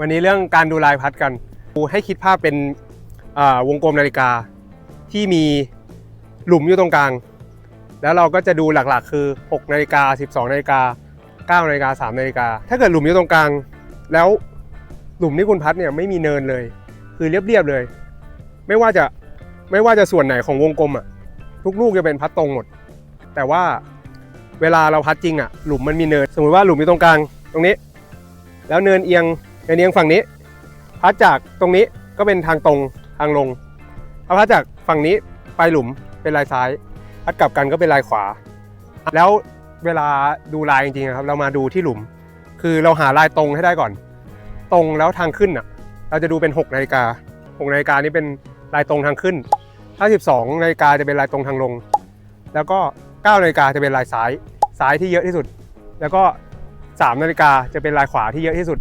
วันนี้เรื่องการดูลายพัดกันดูให้คิดภาพเป็นวงกลมนาฬิกาที่มีหลุมอยู่ตรงกลาง แล้วเราก็จะดูหลักๆ คือ 6 นาฬิกา 12 นาฬิกา 9 นาฬิกา 3 นาฬิกา ถ้าเกิดหลุมอยู่ตรงกลาง แล้วหลุมที่คุณพัดเนี่ยไม่มีเนินเลย คือเรียบๆเลย ไม่ว่าจะไม่ว่าจะส่วนไหนของวงกลมอะทุกลูกจะเป็นพัดตรงหมด แต่ว่าเวลาเราพัดจริงอะหลุมมันมีเนิน สมมติว่าหลุมอยู่ตรงกลางตรงนี้ แล้วเนินเอียง เนินเอียงฝั่งนี้พัดจากตรงนี้ก็เป็นทางตรงทางลงถ้าพัดจากฝั่งนี้ไปหลุมเป็นลายซ้าย พัดกลับกันก็เป็นลายขวา แล้วเวลาดูลายจริงๆอะครับ เรามาดูที่หลุม คือเราหาลายตรงให้ได้ก่อน ตรงแล้วทางขึ้นอะ เราจะดูเป็น6นาฬิกา6นาฬิกานี่เป็นลายตรงทางขึ้นถ้า12นาฬิกาจะเป็นลายตรงทางลง แล้วก็9นาฬิกาจะเป็นลายซ้ายซ้ายที่เยอะที่สุด แล้วก็3นาฬิกาจะเป็นลายขวาที่เยอะที่สุด